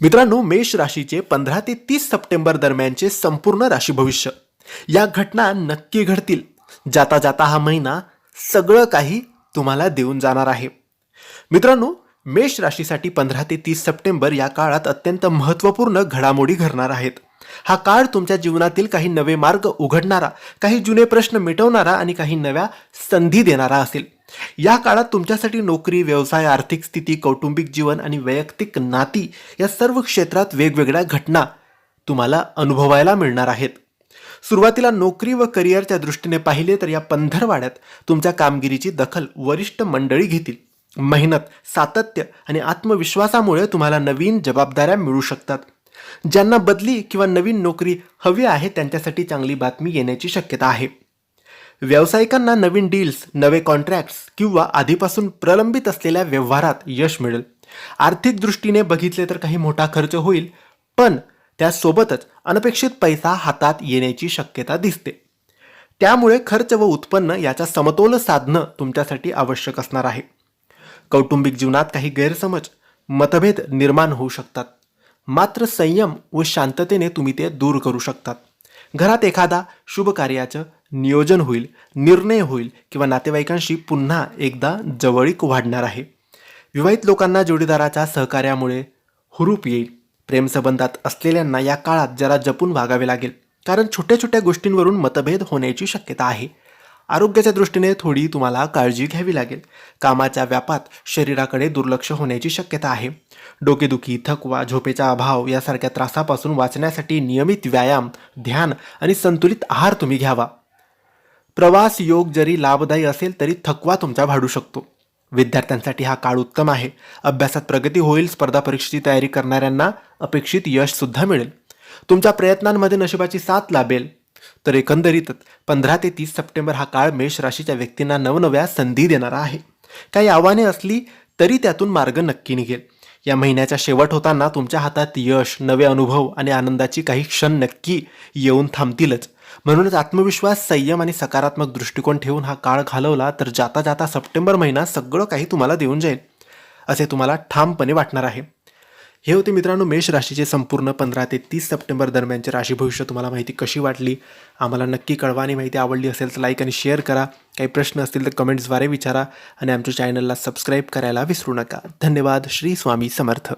मित्रांनो मेष राशीचे पंधरा ते तीस सप्टेंबर दरम्यानचे संपूर्ण राशी भविष्य. या घटना नक्की घडतील. जाता जाता हा महिना सगळं काही तुम्हाला देऊन जाणार आहे. मित्रांनो मेष राशीसाठी पंधरा ते तीस सप्टेंबर या काळात अत्यंत महत्त्वपूर्ण घडामोडी घडणार आहेत. हा काळ तुमच्या जीवनातील काही नवे मार्ग उघडणारा काही जुने प्रश्न मिटवणारा आणि काही नव्या संधी देणारा असेल. या काळात तुमच्यासाठी नोकरी व्यवसाय आर्थिक स्थिती कौटुंबिक जीवन आणि वैयक्तिक नाती या सर्व क्षेत्रात वेगवेगळ्या घटना तुम्हाला अनुभवायला मिळणार आहेत. सुरुवातीला नोकरी व करिअरच्या दृष्टीने पाहिले तर या पंधरवाड्यात तुमच्या कामगिरीची दखल वरिष्ठ मंडळी घेतील. मेहनत सातत्य आणि आत्मविश्वासामुळे तुम्हाला नवीन जबाबदाऱ्या मिळू शकतात. ज्यांना बदली किंवा नवीन नोकरी हवी आहे त्यांच्यासाठी चांगली बातमी येण्याची शक्यता आहे. व्यावसायिकांना नवीन डील्स नवे कॉन्ट्रॅक्ट्स किंवा आधीपासून प्रलंबित असलेल्या व्यवहारात यश मिळेल. आर्थिक दृष्टीने बघितले तर काही मोठा खर्च होईल पण त्यासोबतच अनपेक्षित पैसा हातात येण्याची शक्यता दिसते. त्यामुळे खर्च व उत्पन्न याचा समतोल साधणं तुमच्यासाठी आवश्यक असणार आहे. कौटुंबिक जीवनात काही गैरसमज मतभेद निर्माण होऊ शकतात. मात्र संयम व शांततेने तुम्ही ते दूर करू शकतात. घरात एखादा शुभ कार्याचं नियोजन होईल निर्णय होईल किंवा नातेवाईकांशी पुन्हा एकदा जवळीक वाढणार आहे. विवाहित लोकांना जोडीदाराच्या सहकार्यामुळे हुरूप येईल. प्रेमसंबंधात असलेल्यांना या काळात जरा जपून वागावे लागेल. कारण छोट्या छोट्या गोष्टींवरून मतभेद होण्याची शक्यता आहे. आरोग्याच्या दृष्टीने थोडी तुम्हाला काळजी घ्यावी लागेल. कामाच्या व्यापात शरीराकडे दुर्लक्ष होण्याची शक्यता आहे. डोकेदुखी थकवा झोपेचा अभाव यासारख्या त्रासापासून वाचण्यासाठी नियमित व्यायाम ध्यान आणि संतुलित आहार तुम्ही घ्यावा. प्रवास योग जरी लाभदायी असेल तरी थकवा तुमचा वाढू शकतो. विद्यार्थ्यांसाठी हा काळ उत्तम आहे. अभ्यासात प्रगती होईल स्पर्धा परीक्षेची तयारी करणाऱ्यांना अपेक्षित यशसुद्धा मिळेल. तुमच्या प्रयत्नांमध्ये नशिबाची साथ लाभेल. तर एकंदरीतच पंधरा ते तीस सप्टेंबर हा काळ मेष राशीच्या व्यक्तींना नवनव्या संधी देणारा आहे. काही आव्हाने असली तरी त्यातून मार्ग नक्की निघेल. या महिन्याचा शेवट होताना तुमच्या हातात यश नवे अनुभव आणि आनंदाची काही क्षण नक्की येऊन थांबतीलच. म्हणूनच आत्मविश्वास संयम आणि सकारात्मक दृष्टिकोन ठेवून हा काळ घालवला तर जाता जाता सप्टेंबर महिना सगळं काही तुम्हाला देऊन जाईल. असे तुम्हाला ठामपणे वाटणार आहे. हे होते मित्रांनो मेष राशीचे संपूर्ण पंधरा ते तीस सप्टेंबर दरम्यानचे राशी. भविष्य तुम्हाला माहिती कशी वाटली? आम्हाला नक्की कळवा. आणि माहिती आवडली असेल तर लाईक आणि शेअर करा. काही प्रश्न असतील तर कमेंट्सद्वारे विचारा. आणि आमच्या चॅनलला सबस्क्राईब करायला विसरू नका. धन्यवाद. श्री स्वामी समर्थ.